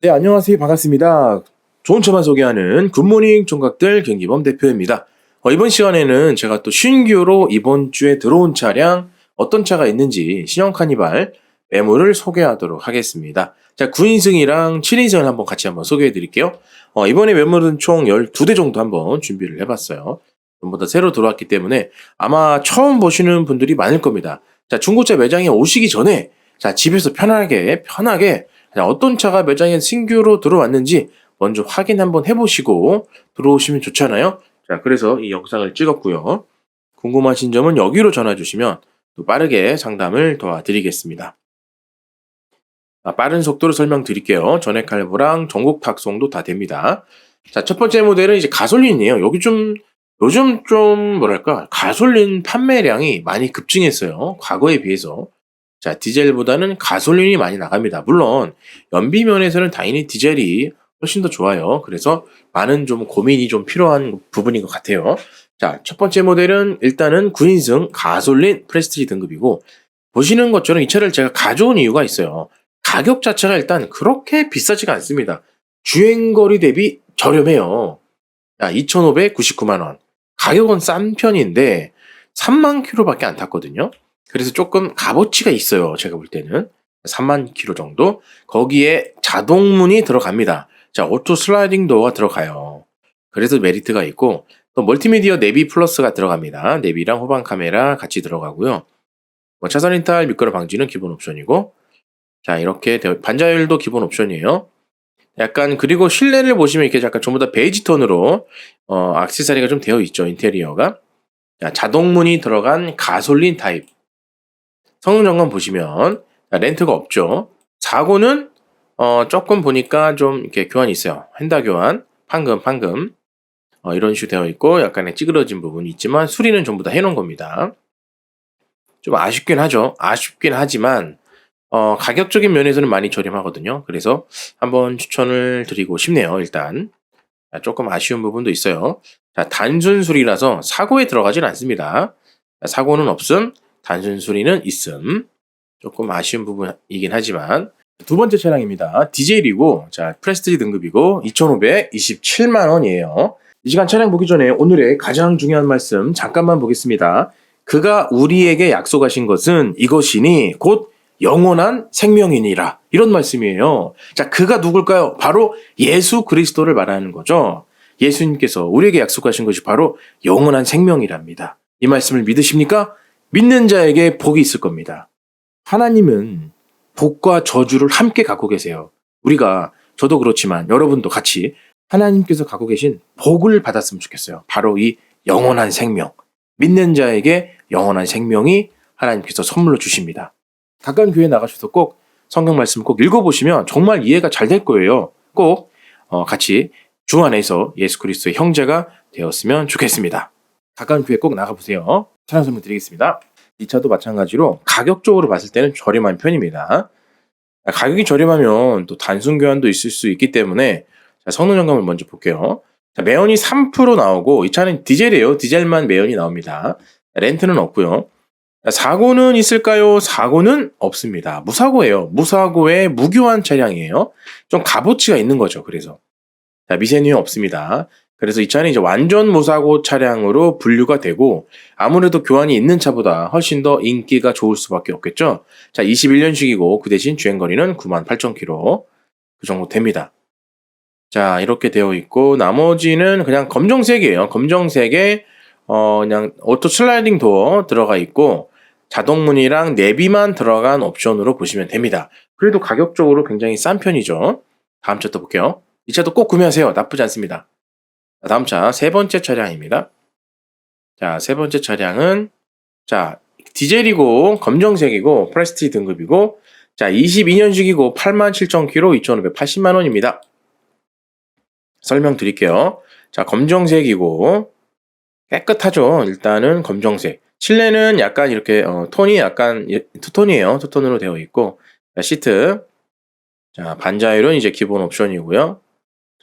네, 안녕하세요. 반갑습니다. 좋은 차만 소개하는 굿모닝 총각들 경기범 대표입니다. 어, 이번 시간에는 제가 또 신규로 이번 주에 들어온 차량 어떤 차가 있는지 신형 카니발 매물을 소개하도록 하겠습니다. 자, 9인승이랑 7인승을 한번 같이 한번 소개해 드릴게요. 어, 이번에 매물은 총 12대 정도 한번 준비를 해봤어요. 전부 다 새로 들어왔기 때문에 아마 처음 보시는 분들이 많을 겁니다. 자, 중고차 매장에 오시기 전에 자, 집에서 편하게, 편하게 자, 어떤 차가 매장에 신규로 들어왔는지 먼저 확인 한번 해보시고 들어오시면 좋잖아요. 자, 그래서 이 영상을 찍었고요. 궁금하신 점은 여기로 전화 주시면 또 빠르게 상담을 도와드리겠습니다. 아, 빠른 속도로 설명드릴게요. 전액 할부랑 전국 탁송도 다 됩니다. 자, 첫 번째 모델은 이제 가솔린이에요. 여기 좀 요즘 좀 뭐랄까 가솔린 판매량이 많이 급증했어요. 과거에 비해서. 자, 디젤보다는 가솔린이 많이 나갑니다. 물론 연비 면에서는 당연히 디젤이 훨씬 더 좋아요. 그래서 많은 좀 고민이 좀 필요한 부분인 것 같아요. 자, 첫 번째 모델은 일단은 9인승 가솔린 프레스티지 등급이고 보시는 것처럼 이 차를 제가 가져온 이유가 있어요. 가격 자체가 일단 그렇게 비싸지가 않습니다. 주행거리 대비 저렴해요. 야, 2,599만 원. 가격은 싼 편인데 3만 킬로밖에 안 탔거든요. 그래서 조금 값어치가 있어요. 제가 볼 때는 3만 킬로 정도. 거기에 자동문이 들어갑니다. 자, 오토 슬라이딩 도어가 들어가요. 그래서 메리트가 있고 또 멀티미디어 내비 플러스가 들어갑니다. 내비랑 후방 카메라 같이 들어가고요. 뭐 차선 인탈 미끄러 방지는 기본 옵션이고 자 이렇게 되어- 반자율도 기본 옵션이에요. 약간 그리고 실내를 보시면 이렇게 약간 전부 다 베이지 톤으로 어 액세서리가 좀 되어 있죠 인테리어가. 자, 자동문이 들어간 가솔린 타입. 성능 점검 보시면 자, 렌트가 없죠. 사고는 어, 조금 보니까 좀 이렇게 교환이 있어요. 핸다 교환, 판금, 판금 어, 이런 식으로 되어 있고 약간의 찌그러진 부분이 있지만 수리는 전부 다 해놓은 겁니다. 좀 아쉽긴 하죠. 아쉽긴 하지만 어, 가격적인 면에서는 많이 저렴하거든요. 그래서 한번 추천을 드리고 싶네요. 일단 자, 조금 아쉬운 부분도 있어요. 자, 단순 수리라서 사고에 들어가진 않습니다. 자, 사고는 없음, 단순 수리는 있음. 조금 아쉬운 부분이긴 하지만 두 번째 차량입니다. 디젤이고 자 프레스티지 등급이고 2,527만 원이에요. 이 시간 차량 보기 전에 오늘의 가장 중요한 말씀 잠깐만 보겠습니다. 그가 우리에게 약속하신 것은 이것이니 곧 영원한 생명이니라 이런 말씀이에요. 자 그가 누굴까요? 바로 예수 그리스도를 말하는 거죠. 예수님께서 우리에게 약속하신 것이 바로 영원한 생명이랍니다. 이 말씀을 믿으십니까? 믿는 자에게 복이 있을 겁니다. 하나님은 복과 저주를 함께 갖고 계세요. 우리가 저도 그렇지만 여러분도 같이 하나님께서 갖고 계신 복을 받았으면 좋겠어요. 바로 이 영원한 생명. 믿는 자에게 영원한 생명이 하나님께서 선물로 주십니다. 가까운 교회 나가셔서 꼭 성경 말씀 꼭 읽어보시면 정말 이해가 잘 될 거예요. 꼭 어, 같이 주 안에서 예수 그리스도의 형제가 되었으면 좋겠습니다. 가까운 교회 꼭 나가보세요. 찬양 설명 드리겠습니다. 이 차도 마찬가지로 가격적으로 봤을 때는 저렴한 편입니다. 가격이 저렴하면 또 단순 교환도 있을 수 있기 때문에 자, 성능 점검을 먼저 볼게요. 자, 매연이 3% 나오고 이 차는 디젤이에요. 디젤만 매연이 나옵니다. 렌트는 없고요. 자, 사고는 있을까요? 사고는 없습니다. 무사고예요. 무사고의 무교환 차량이에요. 좀 값어치가 있는 거죠. 그래서 자, 미세누이 없습니다. 그래서 이 차는 이제 완전 무사고 차량으로 분류가 되고 아무래도 교환이 있는 차보다 훨씬 더 인기가 좋을 수밖에 없겠죠. 자, 21년식이고 그 대신 주행 거리는 98,000km 그 정도 됩니다. 자, 이렇게 되어 있고 나머지는 그냥 검정색이에요. 검정색에 어 그냥 오토 슬라이딩 도어 들어가 있고 자동 문이랑 내비만 들어간 옵션으로 보시면 됩니다. 그래도 가격적으로 굉장히 싼 편이죠. 다음 차 또 볼게요. 이 차도 꼭 구매하세요. 나쁘지 않습니다. 자, 다음 차 세 번째 차량입니다. 자, 세 번째 차량은 자, 디젤이고 검정색이고 프레스티 등급이고 자, 22년식이고 87,000km 2,580만 원입니다. 설명드릴게요. 자, 검정색이고 깨끗하죠. 일단은 검정색. 실내는 약간 이렇게 어, 톤이 약간 예, 투톤이에요. 투톤으로 되어 있고 자, 시트. 자, 반자율은 이제 기본 옵션이고요.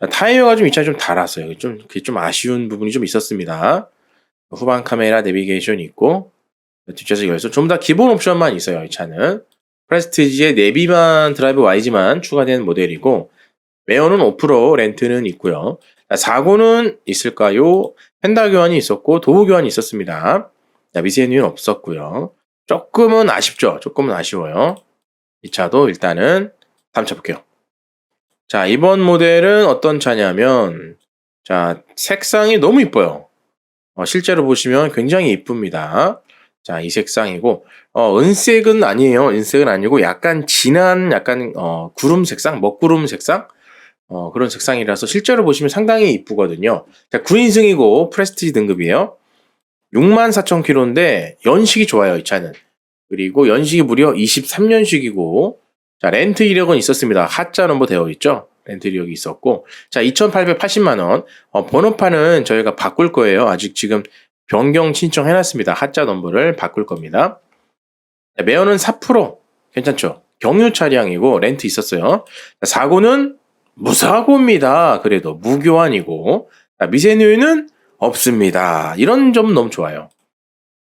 자, 타이어가 좀 이 차에 좀 달았어요. 좀, 그게 좀 아쉬운 부분이 좀 있었습니다. 후방 카메라 내비게이션이 있고, 뒷좌석 열선. 전부 다 기본 옵션만 있어요, 이 차는. 프레스티지의 내비만 드라이브 Y지만 추가된 모델이고, 매연은 5%, 렌트는 있고요. 자, 사고는 있을까요? 펜다 교환이 있었고 도구 교환이 있었습니다. 자, 미세누는 없었고요. 조금은 아쉽죠. 조금은 아쉬워요. 이 차도 일단은 담쳐볼게요. 자, 이번 모델은 어떤 차냐면, 자, 색상이 너무 이뻐요. 어, 실제로 보시면 굉장히 이쁩니다. 자, 이 색상이고, 어, 은색은 아니에요. 은색은 아니고, 약간 진한, 약간, 어, 구름 색상, 먹구름 색상? 어, 그런 색상이라서 실제로 보시면 상당히 이쁘거든요. 자, 9인승이고, 프레스티지 등급이에요. 64,000km인데, 연식이 좋아요, 이 차는. 그리고 연식이 무려 23년식이고, 자, 렌트 이력은 있었습니다. 하자 넘버 되어 있죠? 렌트 이력이 있었고, 자, 2,880만원. 어, 번호판은 저희가 바꿀 거예요. 아직 지금 변경 신청 해놨습니다. 하자 넘버를 바꿀 겁니다. 자, 매연은 4%. 괜찮죠? 경유 차량이고, 렌트 있었어요. 자, 사고는 무사고입니다. 그래도 무교환이고, 자, 미세누유는 없습니다. 이런 점 너무 좋아요.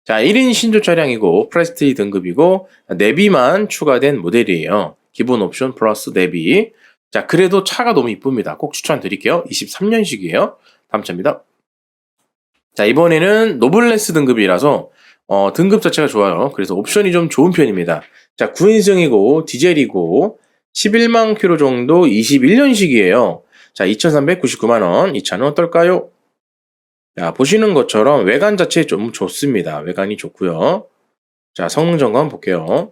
자, 1인 신조 차량이고, 프레스티 등급이고, 내비만 추가된 모델이에요. 기본 옵션 플러스 내비. 자, 그래도 차가 너무 이쁩니다. 꼭 추천드릴게요. 23년식이에요. 다음 차입니다. 자, 이번에는 노블레스 등급이라서, 어, 등급 자체가 좋아요. 그래서 옵션이 좀 좋은 편입니다. 자, 9인승이고, 디젤이고, 11만 킬로 정도 21년식이에요. 자, 2,399만 원. 이 차는 어떨까요? 자, 보시는 것처럼 외관 자체 좀 좋습니다. 외관이 좋고요. 자, 성능 점검 볼게요.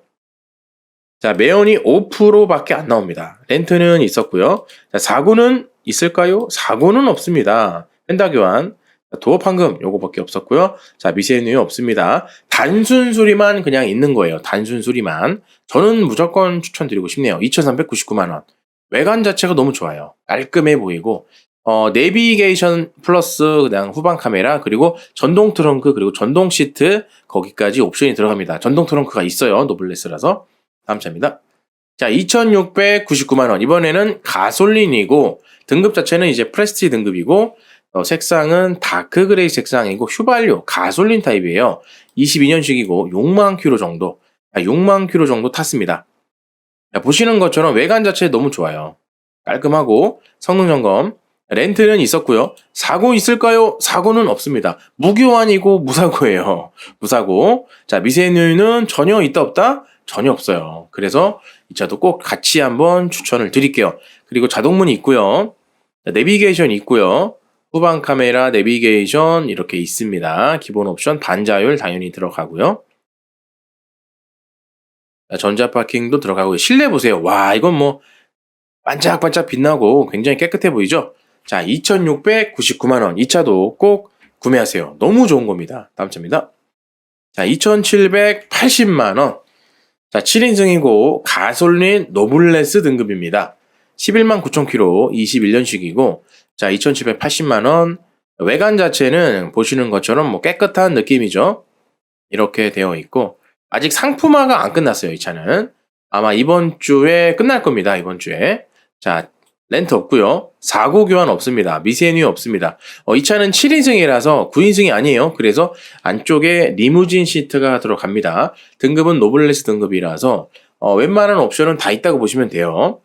자, 매연이 5%밖에 안 나옵니다. 렌트는 있었고요. 자, 사고는 있을까요? 사고는 없습니다. 펜다 교환. 자, 도어 판금 요거밖에 없었고요. 자, 미세누유 없습니다. 단순 수리만 그냥 있는 거예요. 단순 수리만. 저는 무조건 추천드리고 싶네요. 2,399만 원. 외관 자체가 너무 좋아요. 깔끔해 보이고 어, 내비게이션 플러스 그냥 후방 카메라 그리고 전동 트렁크 그리고 전동 시트 거기까지 옵션이 들어갑니다. 전동 트렁크가 있어요. 노블레스라서. 다음 차입니다. 자, 2,699만 원. 이번에는 가솔린이고 등급 자체는 이제 프레스티 등급이고 어, 색상은 다크 그레이 색상이고 휘발유 가솔린 타입이에요. 22년식이고 6만 킬로 정도. 아, 6만 킬로 정도 탔습니다. 자, 보시는 것처럼 외관 자체 너무 좋아요. 깔끔하고 성능 점검 렌트는 있었고요. 사고 있을까요? 사고는 없습니다. 무교환이고 무사고예요. 무사고. 자, 미세누유는 전혀 있다 없다? 전혀 없어요. 그래서 이 차도 꼭 같이 한번 추천을 드릴게요. 그리고 자동문이 있고요. 자, 내비게이션 있고요. 후방 카메라, 내비게이션 이렇게 있습니다. 기본 옵션 반자율 당연히 들어가고요. 자, 전자 파킹도 들어가고요. 실내 보세요. 와, 이건 뭐 반짝반짝 빛나고 굉장히 깨끗해 보이죠? 자, 2,699만원. 이 차도 꼭 구매하세요. 너무 좋은 겁니다. 다음 차입니다. 자, 2,780만원. 자, 7인승이고, 가솔린 노블레스 등급입니다. 11만 9천 킬로, 21년식이고, 자, 2,780만 원. 외관 자체는 보시는 것처럼 뭐 깨끗한 느낌이죠. 이렇게 되어 있고, 아직 상품화가 안 끝났어요, 이 차는. 아마 이번 주에 끝날 겁니다, 이번 주에. 자, 렌트 없고요. 사고 교환 없습니다. 미세누 없습니다. 어, 이 차는 7인승이라서 9인승이 아니에요. 그래서 안쪽에 리무진 시트가 들어갑니다. 등급은 노블레스 등급이라서 어, 웬만한 옵션은 다 있다고 보시면 돼요.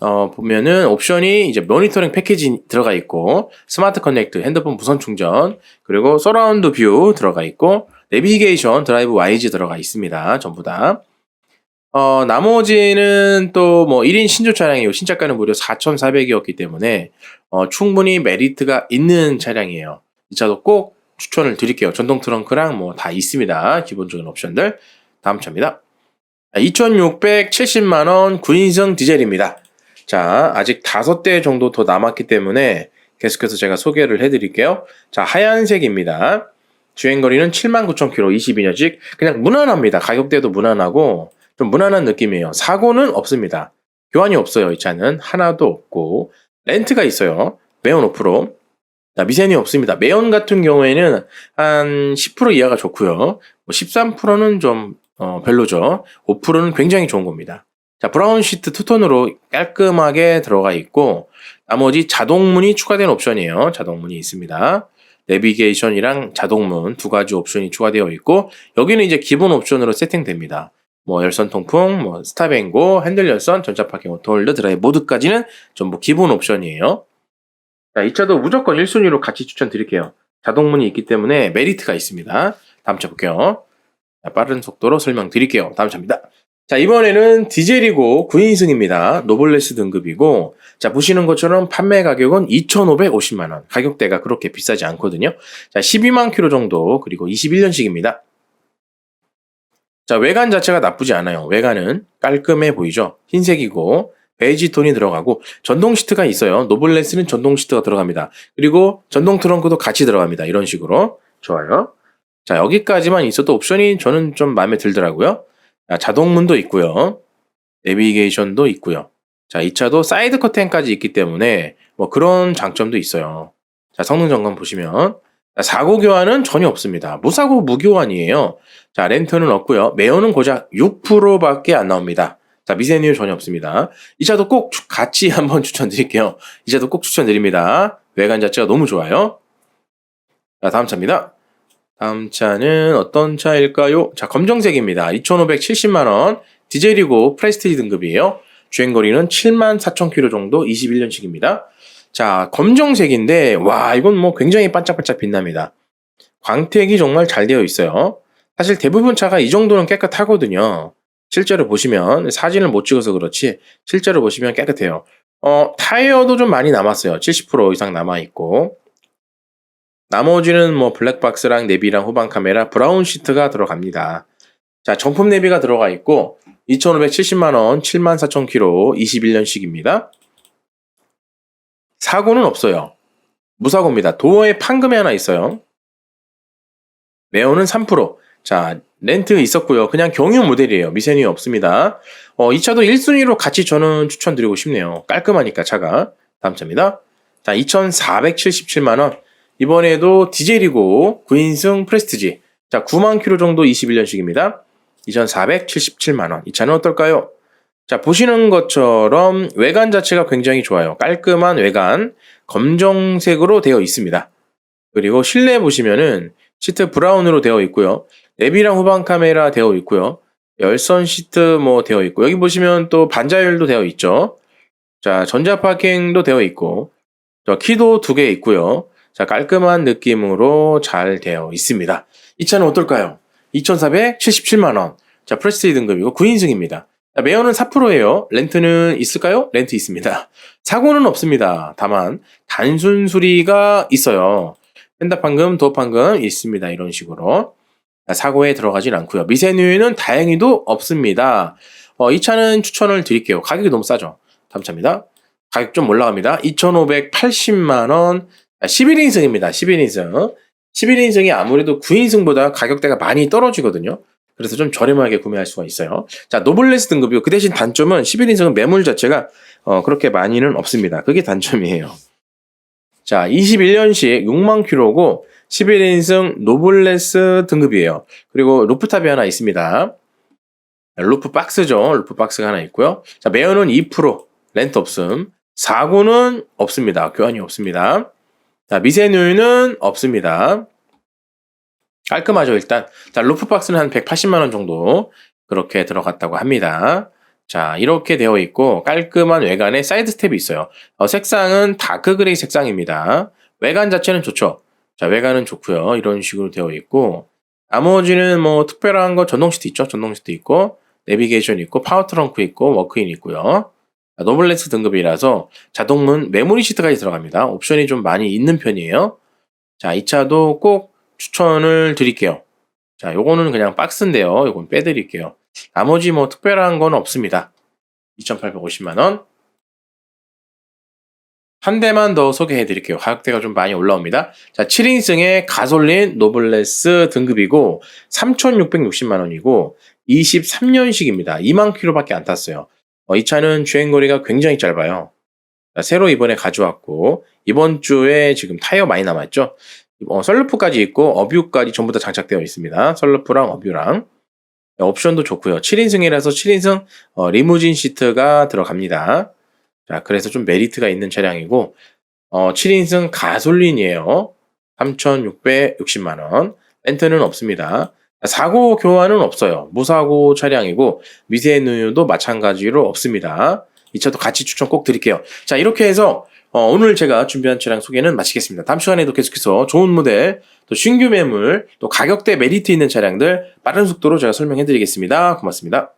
어, 보면은 옵션이 이제 모니터링 패키지 들어가 있고 스마트 커넥트, 핸드폰 무선 충전, 그리고 서라운드 뷰 들어가 있고 내비게이션, 드라이브 와이즈 들어가 있습니다. 전부 다. 어, 나머지는 또 뭐 1인 신조 차량이고 신차가는 무려 4,400이었기 때문에 어, 충분히 메리트가 있는 차량이에요. 이 차도 꼭 추천을 드릴게요. 전동 트렁크랑 뭐 다 있습니다. 기본적인 옵션들. 다음 차입니다. 2,670만원 9인승 디젤입니다. 자, 아직 5대 정도 더 남았기 때문에 계속해서 제가 소개를 해드릴게요. 자, 하얀색입니다. 주행거리는 79,000km 22년식. 그냥 무난합니다. 가격대도 무난하고 좀 무난한 느낌이에요. 사고는 없습니다. 교환이 없어요. 이 차는 하나도 없고 렌트가 있어요. 매연 5%. 자, 미세이 없습니다. 매연 같은 경우에는 한 10% 이하가 좋고요. 뭐 13%는 좀 어, 별로죠. 5%는 굉장히 좋은 겁니다. 자, 브라운 시트 투톤으로 깔끔하게 들어가 있고 나머지 자동문이 추가된 옵션이에요. 자동문이 있습니다. 내비게이션이랑 자동문 두 가지 옵션이 추가되어 있고 여기는 이제 기본 옵션으로 세팅됩니다. 뭐 열선 통풍, 뭐 스타뱅고, 핸들 열선, 전자 파킹 오토홀드 드라이브 모드까지는 전부 기본 옵션이에요. 자, 이 차도 무조건 1순위로 같이 추천드릴게요. 자동문이 있기 때문에 메리트가 있습니다. 다음 차 볼게요. 자, 빠른 속도로 설명드릴게요. 다음 차입니다. 자, 이번에는 디젤이고 9인승입니다. 노블레스 등급이고, 자, 보시는 것처럼 판매 가격은 2,550만원. 가격대가 그렇게 비싸지 않거든요. 자, 12만 킬로 정도, 그리고 21년식입니다. 자, 외관 자체가 나쁘지 않아요. 외관은 깔끔해 보이죠? 흰색이고, 베이지 톤이 들어가고, 전동 시트가 있어요. 노블레스는 전동 시트가 들어갑니다. 그리고 전동 트렁크도 같이 들어갑니다. 이런 식으로. 좋아요. 자, 여기까지만 있어도 옵션이 저는 좀 마음에 들더라고요. 자, 자동문도 있고요. 내비게이션도 있고요. 자, 이 차도 사이드 커튼까지 있기 때문에 뭐 그런 장점도 있어요. 자, 성능 점검 보시면 자, 사고 교환은 전혀 없습니다. 무사고 무교환이에요. 자, 렌트는 없고요. 매연은 고작 6%밖에 안 나옵니다. 자, 미세누 전혀 없습니다. 이 차도 꼭 추- 같이 한번 추천드릴게요. 이 차도 꼭 추천드립니다. 외관 자체가 너무 좋아요. 자, 다음 차입니다. 다음 차는 어떤 차일까요? 자, 검정색입니다. 2,570만원. 디젤이고 프레스티지 등급이에요. 주행거리는 7만 4천 킬로 정도 21년식입니다. 자, 검정색인데, 와, 이건 뭐 굉장히 반짝반짝 빛납니다. 광택이 정말 잘 되어 있어요. 사실 대부분 차가 이 정도는 깨끗하거든요. 실제로 보시면, 사진을 못 찍어서 그렇지, 실제로 보시면 깨끗해요. 어, 타이어도 좀 많이 남았어요. 70% 이상 남아 있고. 나머지는 뭐 블랙박스랑 내비랑 후방 카메라, 브라운 시트가 들어갑니다. 자, 정품 내비가 들어가 있고 2,570만 원, 74,000km, 21년식입니다. 사고는 없어요. 무사고입니다. 도어에 판금이 하나 있어요. 매어는 3%. 자, 렌트 있었고요. 그냥 경유 모델이에요. 미세누이 없습니다. 어, 이 차도 1순위로 같이 저는 추천드리고 싶네요. 깔끔하니까 차가. 다음 차입니다. 자, 2,477만원. 이번에도 디젤이고 9인승 프레스티지. 자, 9만 킬로 정도 21년식입니다. 2,477만 원. 이 차는 어떨까요? 자, 보시는 것처럼 외관 자체가 굉장히 좋아요. 깔끔한 외관, 검정색으로 되어 있습니다. 그리고 실내 보시면은 시트 브라운으로 되어 있고요. 내비랑 후방 카메라 되어 있고요. 열선 시트 뭐 되어 있고 여기 보시면 또 반자율도 되어 있죠. 자, 전자 파킹도 되어 있고 저 키도 두 개 있고요. 자, 깔끔한 느낌으로 잘 되어 있습니다. 이 차는 어떨까요? 2,477만 원. 자, 프레스티 등급이고 9인승입니다. 자, 매연은 4%예요. 렌트는 있을까요? 렌트 있습니다. 사고는 없습니다. 다만, 단순 수리가 있어요. 펜다 판금, 도어 판금 있습니다. 이런 식으로. 자, 사고에 들어가진 않고요. 미세누유는 다행히도 없습니다. 어, 이 차는 추천을 드릴게요. 가격이 너무 싸죠. 다음 차입니다. 가격 좀 올라갑니다. 2,580만원. 11인승입니다. 11인승. 11인승이 아무래도 9인승보다 가격대가 많이 떨어지거든요. 그래서 좀 저렴하게 구매할 수가 있어요. 자, 노블레스 등급이고 그 대신 단점은 11인승은 매물 자체가 어, 그렇게 많이는 없습니다. 그게 단점이에요. 자, 21년식 6만 킬로고 11인승 노블레스 등급이에요. 그리고 루프탑이 하나 있습니다. 루프 박스죠. 루프 박스가 하나 있고요. 자, 매연은 2%, 렌트 없음. 사고는 없습니다. 교환이 없습니다. 자, 미세누유는 없습니다. 깔끔하죠, 일단. 자, 루프박스는 한 180만원 정도 그렇게 들어갔다고 합니다. 자, 이렇게 되어 있고, 깔끔한 외관에 사이드 스텝이 있어요. 어, 색상은 다크 그레이 색상입니다. 외관 자체는 좋죠. 자, 외관은 좋고요 이런 식으로 되어 있고, 나머지는 뭐 특별한 거 전동 시트 있죠? 전동 시트 있고, 내비게이션 있고, 파워 트렁크 있고, 워크인 있고요. 자, 노블레스 등급이라서 자동문 메모리 시트까지 들어갑니다. 옵션이 좀 많이 있는 편이에요. 자, 이 차도 꼭 추천을 드릴게요. 자, 요거는 그냥 박스인데요. 요건 빼드릴게요. 나머지 뭐 특별한 건 없습니다. 2,850만원. 한 대만 더 소개해 드릴게요. 가격대가 좀 많이 올라옵니다. 자, 7인승의 가솔린 노블레스 등급이고 3,660만원이고 23년식입니다. 2만 킬로밖에 안 탔어요. 어, 이 차는 주행거리가 굉장히 짧아요. 자, 새로 이번에 가져왔고 이번 주에 지금 타이어 많이 남았죠. 어, 썰루프까지 있고 어뷰까지 전부 다 장착되어 있습니다. 썰루프랑 어뷰랑 옵션도 좋고요. 7인승이라서 7인승 어, 리무진 시트가 들어갑니다. 자, 그래서 좀 메리트가 있는 차량이고 어, 7인승 가솔린이에요. 3,660만 원. 렌트는 없습니다. 사고 교환은 없어요. 무사고 차량이고 미세누유도 마찬가지로 없습니다. 이 차도 같이 추천 꼭 드릴게요. 자 이렇게 해서 어, 오늘 제가 준비한 차량 소개는 마치겠습니다. 다음 시간에도 계속해서 좋은 모델, 또 신규 매물, 또 가격대 메리트 있는 차량들 빠른 속도로 제가 설명해 드리겠습니다. 고맙습니다.